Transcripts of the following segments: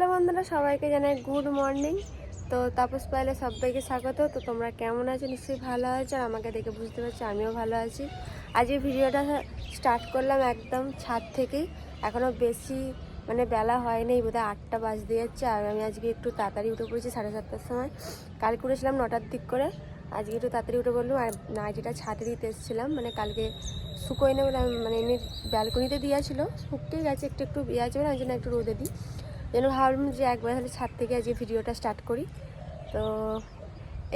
Hello বন্ধুরা, সবাইকে জানাই গুড মর্নিং। তো তাপস পাইলে সবাইকে স্বাগত। তো তোমরা কেমন আছো? নিশ্চয়ই ভালো আছো আর আমাকে দেখে বুঝতে পারছ আমিও ভালো আছি। আজকে ভিডিওটা স্টার্ট করলাম একদম ছাদ থেকেই। এখনও বেশি মানে বেলা হয়নি, বোধহয় আটটা বাজতে যাচ্ছে। আর আমি আজকে একটু তাড়াতাড়ি উঠে পড়েছি সাড়ে সাতটার সময়। কালকে উঠেছিলাম নটার দিক করে। আজকে একটু তাড়াতাড়ি উঠে পড়লাম। আর নাইটিটা ছাদে দিতে এসেছিলাম। মানে কালকে শুকোয় না বলে মানে এমনি ব্যালকনিতে দিয়েছিল শুকতেই গেছে, একটু একটু ইয়ে আছে বলে আমি জন্য একটু রোদে দিই। যেন ভাবলাম যে একবার তাহলে ছাদ থেকে আজকে ভিডিওটা স্টার্ট করি। তো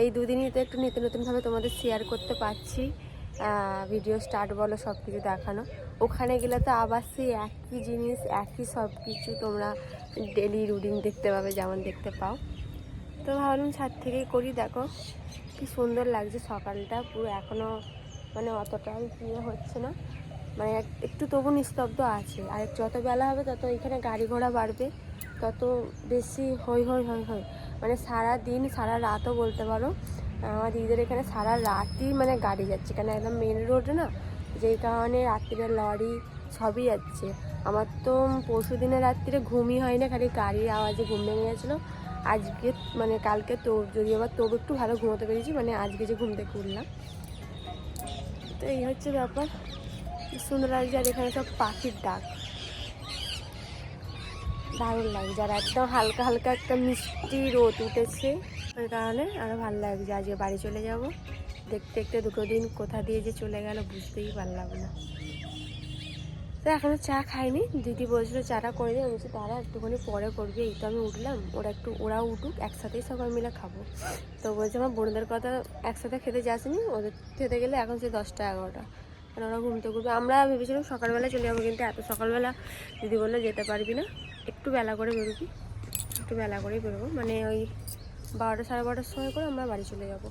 এই দুদিনই তো একটু নতুন নতুনভাবে তোমাদের শেয়ার করতে পারছি ভিডিও স্টার্ট বলো সব কিছু দেখানো। ওখানে গেলে তো আবার সেই একই জিনিস, একই সব কিছু তোমরা ডেলি রুটিন দেখতে পাবে, যেমন দেখতে পাও। তো ভাবলাম ছাদ থেকেই করি, দেখো কি সুন্দর লাগছে সকালটা, পুরো এখনও মানে অতটাই ইয়ে হচ্ছে না। মানে এক- একটু তবু নিস্তব্ধ আছে, আর যত বেলা হবে তত এখানে গাড়ি ঘোড়া বাড়বে। তত বেশি হই হই হই হই মানে সারা দিন, সারা রাতও বলতে পারো, আমার দিদিদের এখানে সারা রাতই মানে গাড়ি যাচ্ছে। কেন একদম মেন রোড না, যেই কারণে রাত্রিরে লরি সবই যাচ্ছে। আমার তো পরশু দিনে রাত্রিরে ঘুমই হয় না খালি গাড়ির আওয়াজে ঘুম ভেঙে গেছিল। আজকে মানে কালকে তো, যদি আবার তবু একটু ভালো ঘুমোতে পেরেছি মানে আজকে যে ঘুম থেকে উঠলাম। তো এই হচ্ছে ব্যাপার। সুন্দর লাগছে আর এখানে সব পাখির ডাক। দারুণ লাগছে। আর একদম হালকা হালকা একটা মিষ্টি রোদ উঠেছে। ওই কারণে আরও ভালো লাগছে। আজকে বাড়ি চলে যাব। দেখতে দেখতে দুটো দিন কোথা দিয়ে যে চলে গেল বুঝতেই পারলাম না। তো এখনও চা খাইনি। দিদি বলছিল চাটা করে দিয়ে বলছি তারা একটুখানি পরে করবে। এই তো আমি উঠলাম। ওরা একটু, ওরাও উঠুক, একসাথেই সবাই মিলে খাব। তো বলছে, আমার বোনদের কথা একসাথে খেতে যাসনি? ওদের খেতে গেলে এখন সে দশটা এগারোটা। কারণ ওরা ঘুমতে ঘুরবে আমরা ভেবেছিলাম সকালবেলা চলে যাব, কিন্তু এত সকালবেলা দিদি বলল যেতে পারবি না। একটু বেলা করে বেরোবি। একটু বেলা করেই বেরোবো। মানে ওই বারোটা সাড়ে বারোটার সময় করে আমরা বাড়ি চলে যাব।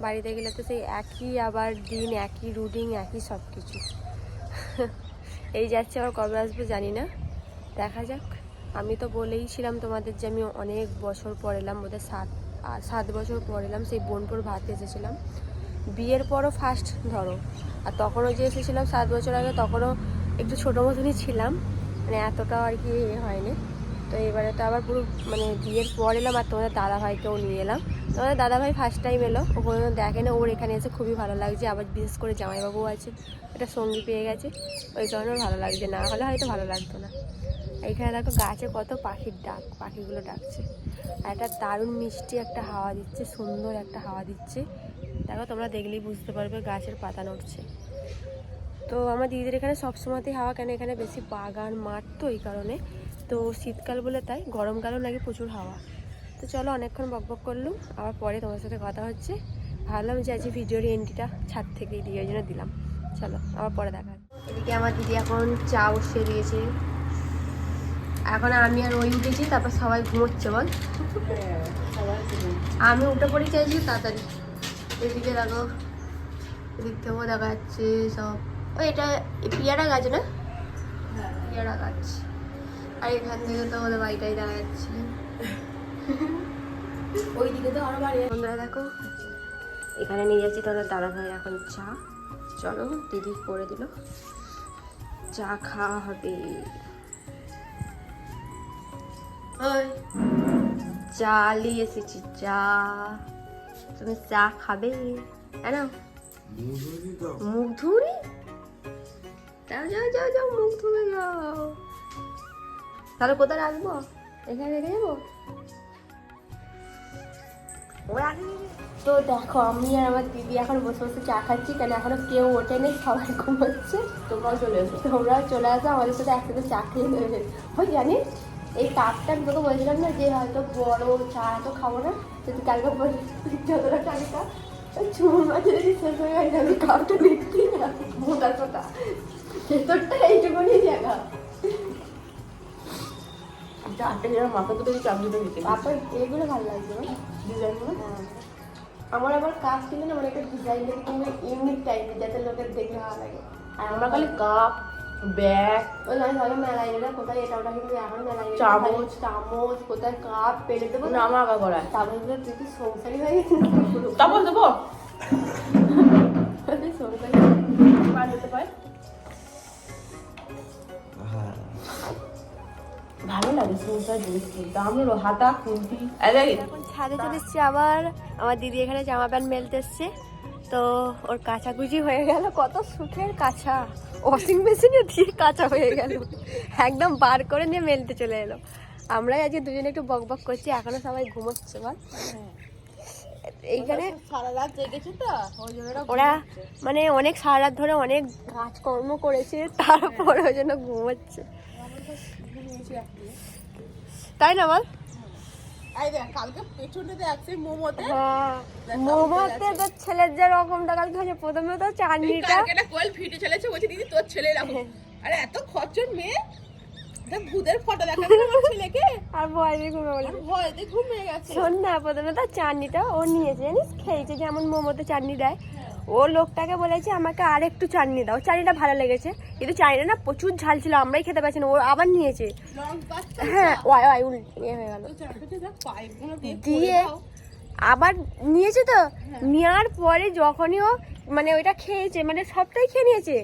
বাড়িতে গেলে তো সেই একই আবার দিন, একই রুটিন একই সব কিছু এই যাচ্ছে আবার কবে আসবে জানি না। দেখা যাক। আমি তো বলেইছিলাম তোমাদের যে আমি অনেক বছর পর এলাম, বোধহয় সাত সাত বছর পর এলাম, সেই বোনপুর ভাত এসেছিলাম। বিয়ের পরও ফার্স্ট ধরো। আর তখনও যে এসেছিলাম সাত বছর আগে, তখনও একটু ছোটো মতনই ছিলাম। মানে এতটাও আর কি ইয়ে হয়নি। তো এবারে তো আবার পুরো মানে বিয়ের পর এলাম আর তোমাদের দাদা ভাইকেও নিয়ে এলাম। তোমাদের দাদা ভাই ফার্স্ট টাইম এলো, ও কোনো দেখে না, ওর এখানে এসে খুবই ভালো লাগছে, আবার বিশেষ করে জামাইবাবু আছে, একটা সঙ্গী পেয়ে গেছে, ওই কারণে ভালো লাগছে, না হলে হয়তো ভালো লাগতো না। এইখানে দেখো গাছে কত পাখির ডাক, পাখিগুলো ডাকছে। আর একটা দারুণ মিষ্টি একটা হাওয়া দিচ্ছে, সুন্দর একটা হাওয়া দিচ্ছে। দেখো তোমরা দেখলেই বুঝতে পারবে গাছের পাতা নড়ছে। তো আমার দিদিদের এখানে সবসময়তেই হাওয়া, কেন এখানে বেশি বাগান, মাঠ তো এই কারণে। তো শীতকাল বলে তাই, গরমকালেও লাগে প্রচুর হাওয়া। তো চলো অনেকক্ষণ বক বক করলুম, আবার পরে তোমার সাথে কথা হচ্ছে। ভাবলাম যে আজকে ভিডিওর এন্ট্রিটা ছাদ থেকেই দিয়ে জন্য দিলাম। চলো, আবার পরে দেখা এদিকে আমার দিদি এখন চা বসিয়ে দিয়েছে। এখন আমি আর ওই উঠেছি, তারপর সবাই ঘুমোচ্ছে, বল। আমি উঠে পড়ি চাইছি, তাড়াতাড়ি। এদিকে দেখো, এদিক থেকেও দেখা যাচ্ছে সব। এটা পিয়ারা গাছ না? পিয়ারা গাছ। আর এখান থেকে তো ওদের বাড়িটাই দেখা যাচ্ছে। ওইদিকে তো আরও বাড়ি বন্ধুরা দেখো এখানে নিয়ে যাচ্ছি তোদের দাদা ভাই এখন চা। চলো দিদি করে দিল। চা খাওয়া হবে। ওই চা নিয়ে এসেছি চা। তুমি চা খাবে? হ্যাঁ মুখ ধুরি? যাও যাও যাও যাও, মুখ ধুয়ে যাও তাহলে কোথায় রাখব? এখানে রেখে যাব। তো দেখো, আমি আর আমার দিদি এখন বসে বসে চা খাচ্ছি, কেন এখনও কেউ ওঠেনি, সবাই ঘুমোচ্ছে। তোমরাও চলে এসো। তোমরা চলে আসো, আমাদের সাথে একসাথে চা খেয়ে নেবে। ওই জানিস এই কাপটা আমি তোকে বলছিলাম না যে হয়তো বড় চা তো খাব না, যদি কালকে বলি যতটা টাকা চুমুর মাঝে যদি শেষ হয়ে গেছে আমি কাপটা দেখছি না। মোটা সোটা। ভেতরটা এইটুকুনি জায়গা। চারটে যেরকম মাথা দুটো চাপ দুটো দিতে তারপর এগুলো ভালো লাগছে ডিজাইনগুলো? হ্যাঁ। আমার আবার কাজ ছিল না মানে একটা ডিজাইন দেখে কিংবা ইউনিক টাইপের যাতে লোকের দেখলে ভালো লাগে। আর আমরা খালি কাপ ব্যাগ ওই আমি ভালো মেলায় না কোথায় এটা ওটা কিন্তু এখন মেলায় চামচ। চামচ কোথায় কাপ পেলে দেবো না? নামা আগা করা তারপরে তুই কি সংসারী হয়ে গেছিস? তারপর দেবো। তুই সংসারী বার পারে। ভালো লাগে সমস্ত জিনিস কিনতে। আমরা হাতা খুন্তি এখন ছাদে চলে এসছি আবার। আমার দিদি এখানে জামা প্যান্ট মেলতে এসছে। তো ওর কাচাকুচি হয়ে গেল। কত সুখের কাঁচা। ওয়াশিং মেশিনে দিয়ে কাঁচা হয়ে গেল। একদম বার করে নিয়ে মেলতে চলে এলো। আমরাই আজকে দুজনে একটু বক বক করছি। এখনও সবাই ঘুমোচ্ছে বল। এইখানে সারা রাত জেগেছে তো ওরা মানে অনেক সারা রাত ধরে অনেক কাজকর্ম করেছে। তারপর ওই জন্য ঘুমোচ্ছে। তাই না বল? হ্যাঁ মোমোতে তো ছেলের যে রকমটা কালকে হয়েছে প্রথমে তো চাটনিটা। কালকে একটা চলেছে বলছে দিদি তোর ছেলে এরকম। আরে এত মেয়ে। ভূতের ফটো ছেলেকে। আর ভয় শোন না প্রথমে তো চাটনিটা ও নিয়েছে জানিস? খেয়েছে যেমন মোমোতে চাটনি দেয়। ও লোকটাকে বলেছে, আমাকে আর একটু চাটনি দাও। চাটনিটা ভালো লেগেছে, কিন্তু চাটনিটা না প্রচুর ঝাল ছিল, আমরাই খেতে পারছি না। ও আবার নিয়েছে। হ্যাঁ ইয়ে হয়ে দিয়ে আবার নিয়েছে তো? নেওয়ার পরে যখনই ও মানে ওইটা খেয়েছে মানে সবটাই খেয়ে নিয়েছে।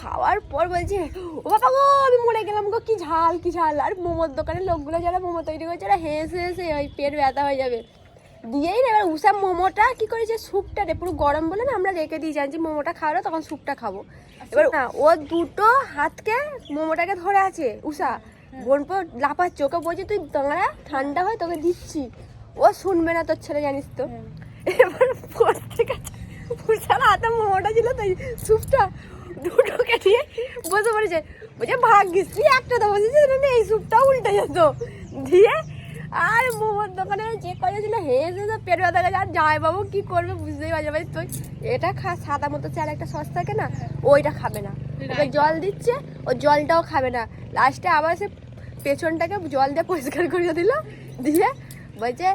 খাওয়ার পর বলছে, ও বাবা গো, আমি মরে গেলাম গো, কি ঝাল কি ঝাল। আর মোমোর দোকানের লোকগুলো যারা মোমো তৈরি করছে, ওরা হেসে হেসে ওই পেট ব্যথা হয়ে যাবে। দিয়েই না এবার উষা মোমোটা কি করেছে স্যুপটা রে পুরো গরম বলে না আমরা রেখে দিয়ে জানছি মোমোটা খাওয়ালো তখন স্যুপটা খাব। এবার না ও দুটো হাতকে মোমোটাকে ধরে আছে উষা বোনপো লাফাচ্ছে ওকে বলছে তুই দাঁড়া ঠান্ডা হয় তোকে দিচ্ছি। ও শুনবে না তোর ছেলে জানিস তো। এবার পড়তে গেছে উষার হাতে মোমোটা ছিল তাই স্যুপটা দুটোকে নিয়ে বসে পড়েছে। বলছে ভাগ্যিস তুই একটা তো বসেছিস না এই স্যুপটাও উল্টে যেত। দিয়ে আর মোমোর দোকানে যে কটা ছিল হেসে তো পেট ব্যথা গেছে আর জামাই বাবু কি করবে বুঝতেই পারছে ভাই। তুই এটা খা সাদা মতো চাল একটা সস থাকে না ওইটা খাবে না। ওকে জল দিচ্ছে ও জলটাও খাবে না। লাস্টে আবার সে পেছনটাকে জল দিয়ে পরিষ্কার করে দিল দিয়ে বলছে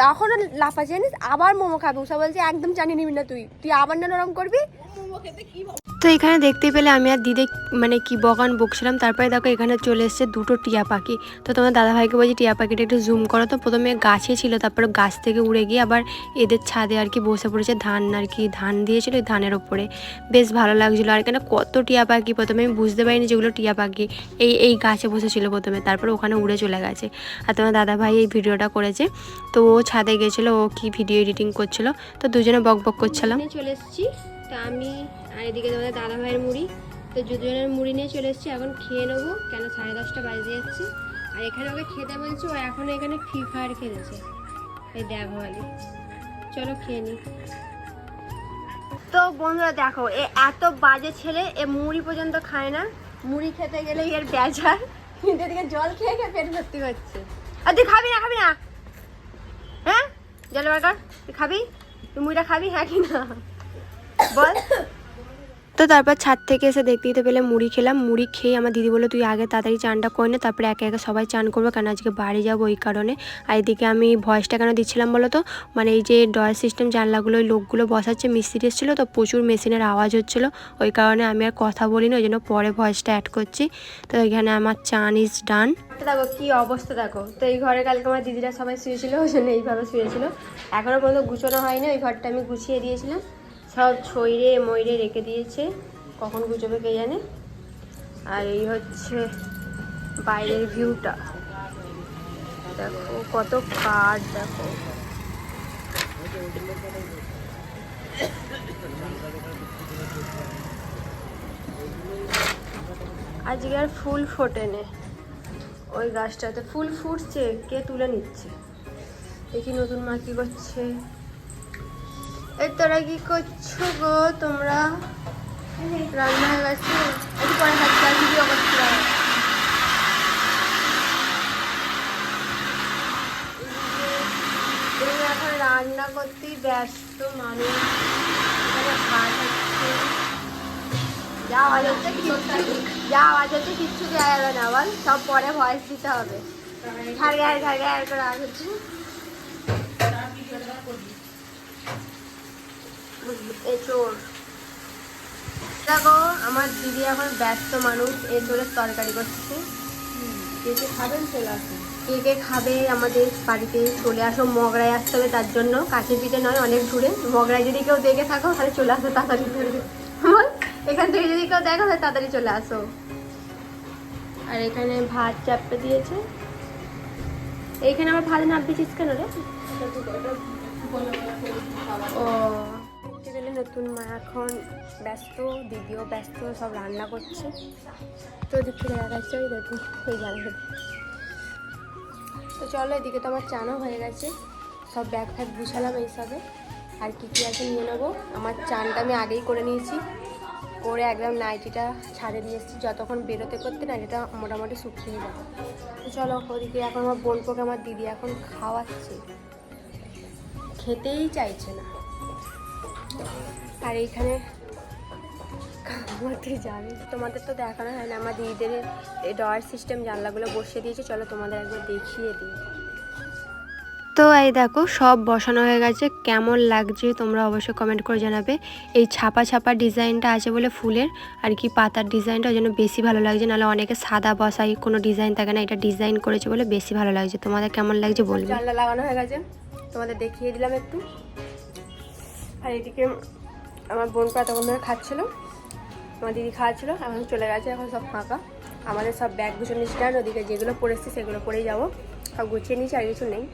তখনও লাফা জানিস আবার মোমো খাবে। উষা বলছে একদম জানি নিবি না তুই। তুই আবার না নরম করবি মোমো খেতে কি তো এখানে দেখতে পেলে আমি আর দিদি মানে কি বগান বকছিলাম। তারপরে দেখো এখানে চলে এসেছে দুটো টিয়া পাখি। তো তোমার দাদাভাইকে বলছি, টিয়া পাখিটা একটু জুম করো। তো প্রথমে গাছে ছিল, তারপরে গাছ থেকে উড়ে গিয়ে আবার এদের ছাদে আর কি বসে পড়েছে। ধান আর কি, ধান দিয়েছিল ওই ধানের ওপরে। বেশ ভালো লাগছিল। আর এখানে কত টিয়া পাখি, প্রথমে আমি বুঝতে পারিনি যেগুলো টিয়া পাখি। এই এই গাছে বসেছিল প্রথমে, তারপরে ওখানে উড়ে চলে গেছে। আর তোমার দাদাভাই এই ভিডিওটা করেছে। তো ও ছাদে গেছিল, ও কি ভিডিও এডিটিং করছিল। তো দুজনে বক বক করছিলাম। চলে এসেছি। তা আমি আর এদিকে তোমাদের দাদা ভাইয়ের মুড়ি। তো দুজনের মুড়ি নিয়ে চলে এসেছি, এখন খেয়ে নেব কেন সাড়ে দশটা বাজে যাচ্ছে। আর এখানে ওকে খেতে বলছি, ও এখন এখানে ফ্রি ফায়ার খেলেছে, এই দেখো আলি চলো খেয়ে নি। তো বন্ধুরা দেখো, এ এত বাজে ছেলে, এ মুড়ি পর্যন্ত খায় না। মুড়ি খেতে গেলে এর বেজার। কিন্তু এদিকে জল খেয়ে খেয়ে পেট ভর্তি হচ্ছে আর তুই খাবি না খাবি না? হ্যাঁ? জল বার তুই খাবি? তুই মুড়িটা খাবি? হ্যাঁ কি না? বল। তো তারপর ছাদ থেকে এসে দেখতে তো পেলে মুড়ি খেলাম। মুড়ি খেয়ে আমার দিদি বলে তুই আগে তাড়াতাড়ি চানটা করে নে তারপরে একে একে সবাই চান করব কারণ আজকে বাড়ি যাব ওই কারণে? আর এদিকে আমি ভয়েসটা কেন দিচ্ছিলাম বলো তো? মানে এই যে ডয়ার সিস্টেম জানলাগুলো ওই লোকগুলো বসাচ্ছে মিস্ত্রি এসেছিল তো প্রচুর মেশিনের আওয়াজ হচ্ছিল। ওই কারণে আমি আর কথা বলিনি ওই জন্য পরে ভয়েসটা অ্যাড করছি। তো এখানে আমার চান ইজ ডান দেখো কি অবস্থা দেখো। তো এই ঘরে কালকে আমার দিদিরা সবাই শুয়েছিল ওই জন্য এইভাবে শুয়েছিল। এখনও পর্যন্ত গুছানো হয়নি ওই ঘরটা আমি গুছিয়ে দিয়েছিলাম। সব ছইরে ময়রে রেখে দিয়েছে। কখন গুজবে কে জানে? আর এই হচ্ছে বাইরের ভিউটা দেখো, কত কাঠ দেখো। আজকে আর ফুল ফোটেনে। ওই গাছটাতে ফুল ফুটছে, কে তুলে নিচ্ছে? দেখি নতুন মা কি করছে। এই তোরা কি করছ গো? তোমরা? রান্না হয়ে গেছে? একটু পরে খাচ্ছি আর ভিডিও করছিলাম। এখন রান্না করতেই ব্যস্ত মানুষ। যা আওয়াজ হচ্ছে যা আওয়াজ হচ্ছে কিচ্ছু দেওয়া যাবে না, বল। সব পরে ভয়েস দিতে হবে। ঝাড় গায়ে ঝাড় গায়ে করে আওয়াজ হচ্ছে। এচোর দেখো আমার দিদি এখন ব্যস্ত মানুষ এচোরের তরকারি করছে কে কে খাবেন চলে আসুন কে কে খাবে আমাদের বাড়িতে চলে আসো মগরায় আসতে হবে তার জন্য কাছের পিঠে নয় অনেক দূরে মগরায় যদি কেউ দেখে থাকো তাহলে চলে আসো তাড়াতাড়ি করে এখান থেকে যদি কেউ দেখো তাহলে তাড়াতাড়ি চলে আসো আর এখানে ভাত চাপতে দিয়েছে এইখানে আবার ভাত নাপিয়েছিস কেন রে ও নতুন মা এখন ব্যস্ত, দিদিও ব্যস্ত, সব রান্না করছে। তো ওদিক থেকে দেখা যাচ্ছে ওই দেখুন ওই জানলা তো চলো, এদিকে তো আমার চানও হয়ে গেছে। সব ব্যাগ ফ্যাগ গুছালাম এইসবে। আর কী কী আছে নিয়ে নেব? আমার চানটা আমি আগেই করে নিয়েছি। করে একদম নাইটিটা ছাড়ে দিয়ে এসেছি। যতক্ষণ বেরোতে করতে নাইটিটা মোটামুটি শুকিয়ে যাবে তো চলো, ওদিকে এখন আমার বোনপোকে আমার দিদি এখন খাওয়াচ্ছে। খেতেই চাইছে না। আর এইখানে তুই জানি তোমাদের তো দেখানো হয় না আমার দিদিদের এই ডয়ার সিস্টেম জানলাগুলো বসিয়ে দিয়েছে চলো তোমাদের একবার দেখিয়ে দিই। তো এই দেখো সব বসানো হয়ে গেছে কেমন লাগছে তোমরা অবশ্যই কমেন্ট করে জানাবে। এই ছাপা ছাপা ডিজাইনটা আছে বলে ফুলের আর কি পাতার ডিজাইনটা ওই জন্য বেশি ভালো লাগছে নাহলে অনেকে সাদা বসাই কোনো ডিজাইন থাকে না এটা ডিজাইন করেছে বলে বেশি ভালো লাগছে। তোমাদের কেমন লাগছে বলবে? জানলা লাগানো হয়ে গেছে তোমাদের দেখিয়ে দিলাম একটু। আর এদিকে আমার বোন তখন ধরে খাচ্ছিল। আমার দিদি খাওয়াচ্ছিল এখন চলে গেছে এখন সব ফাঁকা। আমাদের সব ব্যাগ গুছিয়ে নিচ্ছি আর ওদিকে যেগুলো পড়েছি সেগুলো পরেই যাব। সব গুছিয়ে নিচ্ছি আর কিছু নেই।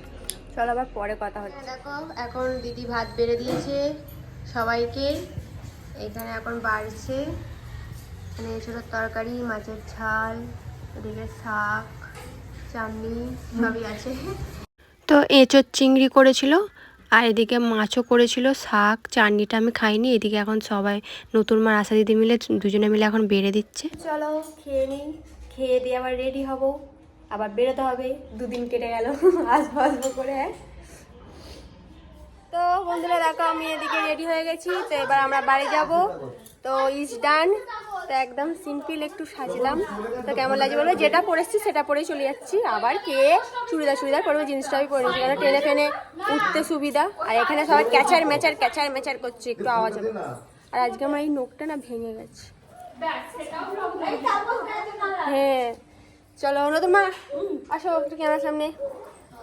চলো আবার পরে কথা হচ্ছে। দেখো এখন দিদি ভাত বেড়ে দিয়েছে সবাইকে। এখানে এখন বাড়ছে। এখানে ছোট তরকারি মাছের ঝাল ওদিকে শাক চাটনি সবই আছে। তো এঁচোর চিংড়ি করেছিল আর এদিকে মাছও করেছিল, শাক, চাটনিটা আমি খাইনি, এদিকে এখন সবাই নতুন মা আশা দিদি মিলে দুজনে মিলে এখন বেড়ে দিচ্ছে। চলো খেয়ে নিই, খেয়ে দিয়ে আবার রেডি হব। আবার বেরোতে হবে, দুদিন কেটে গেল আসব আসব করে। তো বন্ধুরা, দেখো আমি এদিকে রেডি হয়ে গেছি, তো এবার আমরা বাড়ি যাব। তো ইস ডান তো একদম সিম্পল একটু সাজলাম। তো কেমন লাগছে বলব যেটা পরেছি সেটা পরেই চলে যাচ্ছি। আবার কে চুড়িদার চুড়িদার পরবো জিনিসটা আমি পরে নিচ্ছি কারণ ট্রেনে ফেনে উঠতে সুবিধা। আর এখানে সবাই ক্যাচার ম্যাচার ক্যাচার ম্যাচার করছে। একটু আওয়াজ হবে। আর আজকে আমার এই নোকটা না ভেঙে গেছে। হ্যাঁ। চলো নতুন মা আসো একটু ক্যামেরার সামনে।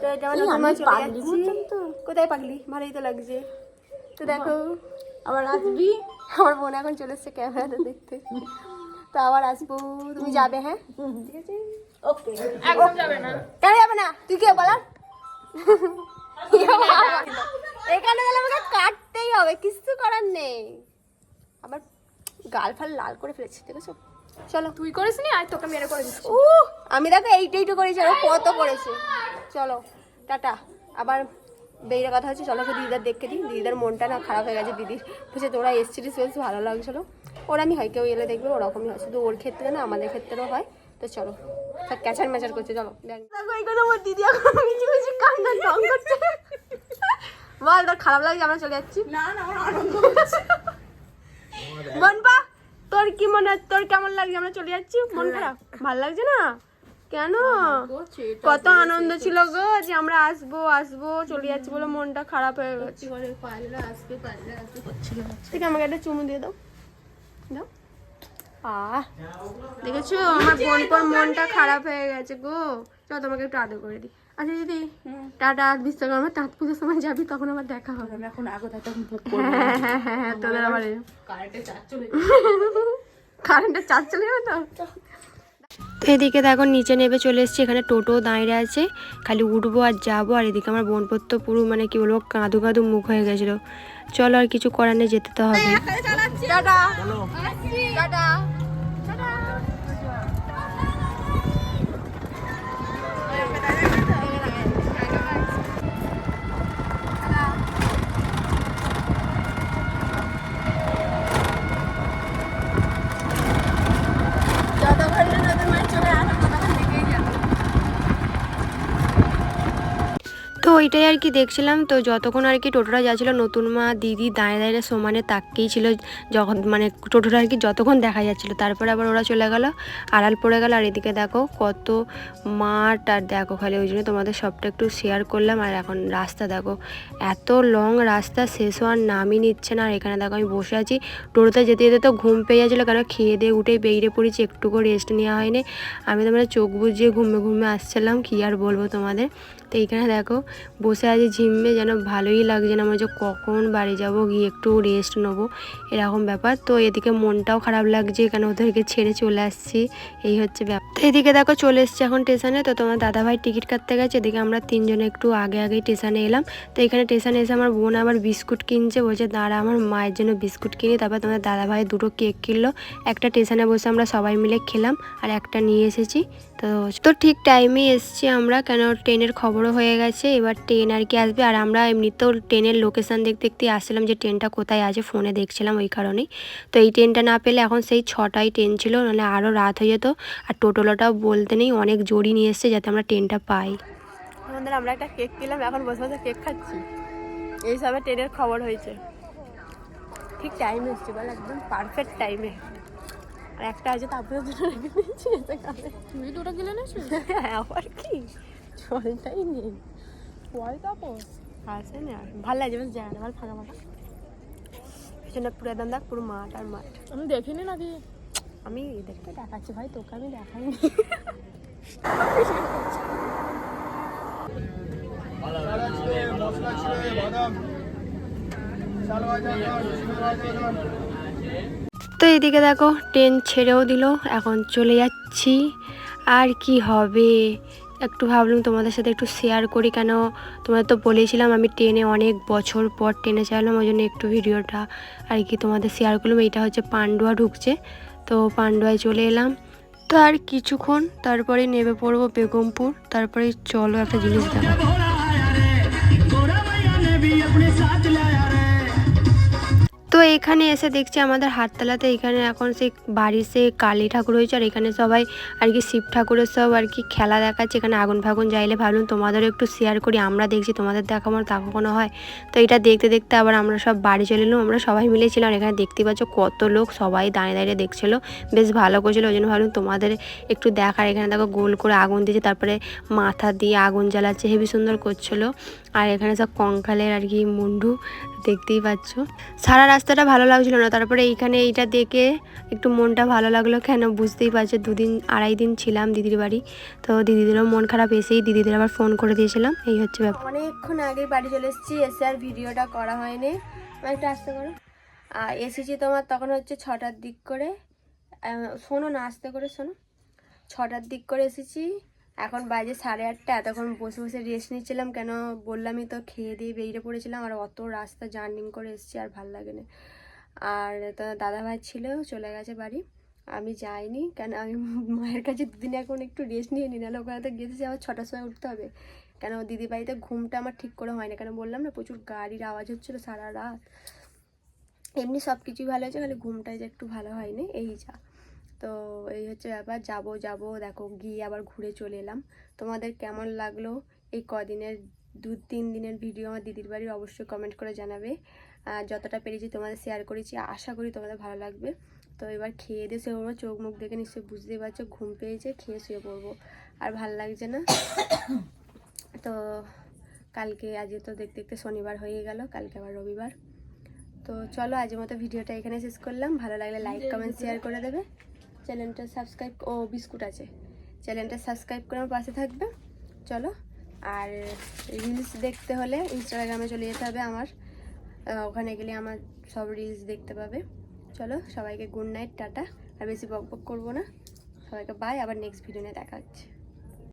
তো যাচ্ছি। কোথায় পাগলি? ভালোই তো লাগছে। তো দেখো আবার আসবি? আমার বোন এখন চলে এসছে ক্যামেরাতে দেখতে। তো আবার আসব। তুমি যাবে হ্যাঁ? ঠিক আছে ওকে। একদম যাবে না। কেন যাবে না? তুই কে বলার এখানে গেলে আমাকে কাটতেই হবে কিছু করার নেই। আবার গাল ফাল লাল করে ফেলেছি দেখেছ চলো। তুই করিস নি? আর তোকে মেরে করে দিচ্ছি। আমি দেখো এইটা এইটু করেছি আর কত করেছে। চলো টাটা। আবার বেরিয়ে কথা হচ্ছে চলো দিদিদার দেখতে দিই। দিদিদার মনটা না খারাপ হয়ে গেছে দিদির বলছে তোরা এসছিলিস বেশ ভালো লাগছিল। ওর আমি হয় কেউ এলে দেখবে ওরকমই হয়। শুধু ওর ক্ষেত্রে না আমাদের ক্ষেত্রেও হয়। তো চলো সব ক্যাচার ম্যাচার করছে চলো দেখো। দিদি এখন কান্না করছে। বল তোর খারাপ লাগছে আমরা চলে যাচ্ছি। না না আমার আনন্দ বনপা তোর কি মনে হয় তোর কেমন লাগছে? আমরা চলে যাচ্ছি। মন খারাপ ভালো লাগছে না? কেন? কত আনন্দ ছিল গো যে আমরা আসব আসব চলে যাচ্ছি বলে মনটা খারাপ হয়ে গেছে। করে আসবে আসবে। করছিল ঠিক আমাকে একটা চুমু দিয়ে দাও। দাও। আহ। দেখেছ? আমার বোন পর মনটা খারাপ হয়ে গেছে গো। চল তোমাকে একটু আদর করে দিই। আচ্ছা দিদি টাটা বিশ্বকর্মা তাঁত পুজোর সময় যাবি তখন আবার দেখা হবে। আমি এখন আগে থাকতে বুক হ্যাঁ হ্যাঁ হ্যাঁ হ্যাঁ তোদের আবার এরম। কারেন্টে চার্জ চলে কারেন্টের চার্জ চলে যাবে তো? তো এদিকে দেখো নিচে নেবে চলে এসেছি এখানে টোটো দাঁড়িয়ে আছে। খালি উঠবো আর যাব আর এদিকে আমার বোনপত তো পুরো মানে কি বলব কাঁদু কাঁদু মুখ হয়ে গেছিল। চলো আর কিছু করার নেই যেতে তো হবে। ওইটাই আর কি দেখছিলাম। তো যতক্ষণ আর কি টোটোটা যাচ্ছিল, নতুন মা, দিদি, দাঁড়িয়ে দাঁড়িয়ে সমানে তাকিয়েই ছিল যখন মানে টোটোটা আর কি যতক্ষণ দেখা যাচ্ছিল। তারপরে আবার ওরা চলে গেল, আড়াল পড়ে গেল। আর এদিকে দেখো কত মাঠ, আর দেখো খালি ওই জন্য তোমাদের সবটা একটু শেয়ার করলাম। আর এখন রাস্তা দেখো, এত লং রাস্তা, শেষ হওয়ার নামই নিচ্ছে না। আর এখানে দেখো আমি বসে আছি, টোটোতে যেতে যেতে তো ঘুম পেয়ে যাচ্ছিল। কারণ খেয়ে দিয়ে উঠেই বেরিয়ে পড়েছি, একটুকু রেস্ট নেওয়া হয়নি। আমি তো মানে চোখ বুজিয়ে ঘুমে ঘুমে আসছিলাম, কী আর বলব তোমাদের? তো এইখানে দেখো, বসে আছি ঝিমে যেন ভালোই লাগছে না। আমার যে কখন বাড়ি যাব, গিয়ে একটু রেস্ট নেব, এরকম ব্যাপার। তো এদিকে মনটাও খারাপ লাগছে কেন ওদেরকে ছেড়ে চলে আসছি, এই হচ্ছে ব্যাপার তো এদিকে দেখো চলে এসছি এখন স্টেশনে তো তোমার দাদাভাই টিকিট কাটতে গেছে, এদিকে আমরা তিনজনে একটু আগে আগেই স্টেশনে এলাম। তো এখানে স্টেশনে এসে আমার বোন আবার বিস্কুট কিনছে, বলছে দাঁড়া আমার মায়ের জন্য বিস্কুট কিনি। তারপর তোমার দাদাভাই দুটো কেক কিনলো, একটা স্টেশনে বসে আমরা সবাই মিলে খেলাম, আর একটা নিয়ে এসেছি। তো তো ঠিক টাইমে এসছি আমরা, কেন ট্রেনের খবরও হয়ে গেছে। এবার ট্রেন আর কি আসবে। আর আমরা এমনিতেও ট্রেনের লোকেশান দেখতে দেখতে আসছিলাম যে ট্রেনটা কোথায় আছে ফোনে দেখছিলাম ওই কারণেই। তো এই ট্রেনটা না পেলে এখন সেই ছটায় ট্রেন ছিল, নাহলে আরও রাত হয়ে যেত। আর টোটোলাটাও বলতে নেই, অনেক জোরই নিয়ে এসছে যাতে আমরা ট্রেনটা পাই। আমাদের আমরা একটা কেক দিলাম এখন বসে বসে কেক খাচ্ছি। এই সবে ট্রেনের খবর হয়েছে। ঠিক টাইমে এসছে বল, একদম পারফেক্ট টাইমে আর একটা আছে তারপরে দুটো রেখে দিয়েছি এতে খাবে তুই দুটো গেলে না হ্যাঁ, আবার কি? জলটাই নেই। পরে তাপস আসে না ভালো লাগছে বেশ জায়গাটা ভালো ফাঁকা ফাঁকা। পিছনে পুরো একদম দেখ পুরো মাঠ আর মাঠ। আমি দেখিনি না নাকি আমি এদেরকে দেখাচ্ছি ভাই তোকে আমি দেখাইনি। তো এদিকে দেখো ট্রেন ছেড়েও দিল, এখন চলে যাচ্ছি। আর কি হবে? একটু ভাবলাম তোমাদের সাথে একটু শেয়ার করি, কেন তোমাদের তো বলেছিলাম আমি ট্রেনে অনেক বছর পর ট্রেনে চাইলাম ওই জন্য একটু ভিডিওটা আর কি তোমাদের শেয়ার করলাম। এইটা হচ্ছে পান্ডুয়া ঢুকছে, তো পান্ডুয়ায় চলে এলাম। তো আর কিছুক্ষণ, তারপরে নেমে পড়ব বেগমপুর, তারপরে চলো একটা জিনিস দেখা তো এখানে এসে দেখছি আমাদের হাততলাতে এখানে এখন সেই বাড়ির সে কালী ঠাকুর হয়েছে, আর এখানে সবাই আর কি শিব ঠাকুরের সব আর কি খেলা দেখাচ্ছে। এখানে আগুন ফাগুন যাইলে ভাবলাম তোমাদেরও একটু শেয়ার করি, আমরা দেখছি তোমাদের দেখাবো তা কখনো হয়। তো এটা দেখতে দেখতে আবার আমরা সব বাড়ি চলে এলাম, আমরা সবাই মিলেছিলাম এখানে দেখতে পাচ্ছ কত লোক সবাই দাঁড়িয়ে দাঁড়িয়ে দেখছিল, বেশ ভালো করছিল। ওই জন্য ভাবলাম তোমাদের একটু দেখার, এখানে দেখো গোল করে আগুন দিয়েছে, তারপরে মাথা দিয়ে আগুন জ্বালাচ্ছে, হেবি সুন্দর করছিল। আর এখানে সব কঙ্কালের আর কি মুন্ডু, দেখতেই পাচ্ছ। সারা রাস্তাটা ভালো লাগছিল না। তারপরে এইখানে এইটা দেখে একটু মনটা ভালো লাগল কেন বুঝতেই পারছ? দুদিন, আড়াই দিন ছিলাম দিদির বাড়ি। তো দিদিদেরও মন খারাপ এসেই দিদিদের আবার ফোন করে দিয়েছিলাম। এই হচ্ছে ব্যাপার। অনেকক্ষণ আগে বাড়ি চলে এসেছি, এসে আর ভিডিওটা করা হয়নি। একটা আসতে করো। আর এসেছি তোমার তখন হচ্ছে ছটার দিক করে। শোনো না, আস্তে করে শোনো। ছটার দিক করে এসেছি। এখন বাজে সাড়ে আটটা এতক্ষণ বসে বসে রেস্ট নিচ্ছিলাম, কেন বললামই তো খেয়ে দিয়ে বেরিয়ে পড়েছিলাম, আর অত রাস্তা জার্নিং করে এসেছি আর ভালো লাগে না। আর তো দাদাভাই ছিল, চলে গেছে বাড়ি, আমি যাইনি, কেন আমি মায়ের কাছে দুদিন এখন একটু রেস্ট নিয়ে নিই নাহলে ওখানে তো গেছি আবার ছটার সময় উঠতে হবে। কেন দিদি বাড়িতে ঘুমটা আমার ঠিক করে হয় না কেন বললাম না, প্রচুর গাড়ির আওয়াজ হচ্ছিল সারা রাত। এমনি সব কিছুই ভালো হয়েছে, খালি ঘুমটাই যে একটু ভালো হয়নি, এই যা। তো এই হচ্ছে ব্যাপার, যাব যাব, দেখো গিয়ে আবার ঘুরে চলে এলাম। তোমাদের কেমন লাগল? এই কদিনের, দু তিন দিনের ভিডিও আমার দিদির বাড়ির অবশ্যই কমেন্ট করে জানাবে। যতটা পেরেছি তোমাদের শেয়ার করেছি, আশা করি তোমাদের ভালো লাগবে। তো এবার খেয়ে দিয়ে শুয়ে পড়ব, চোখ মুখ দেখে নিশ্চয়ই বুঝতেই পারছ, ঘুম পেয়েছে, খেয়ে শুয়ে পড়ব। আর ভালো লাগছে না? তো কালকে, আজকে তো দেখতে দেখতে শনিবার হয়ে গেল, কালকে আবার রবিবার। তো চলো আজের মতো ভিডিওটা এখানে শেষ করলাম। ভালো লাগলে লাইক কমেন্ট শেয়ার করে দেবে। চ্যানেলটা সাবস্ক্রাইব ও বিস্কুট আছে। চ্যানেলটা সাবস্ক্রাইব করে আমার পাশে থাকবে। চলো, আর রিলস দেখতে হলে ইনস্টাগ্রামে চলে যেতে হবে আমার। ওখানে গেলে আমার সব রিলস দেখতে পাবে। চলো, সবাইকে গুড নাইট টাটা। আর বেশি বক বক করব না। সবাইকে বাই আবার নেক্সট ভিডিও নিয়ে দেখা হচ্ছে।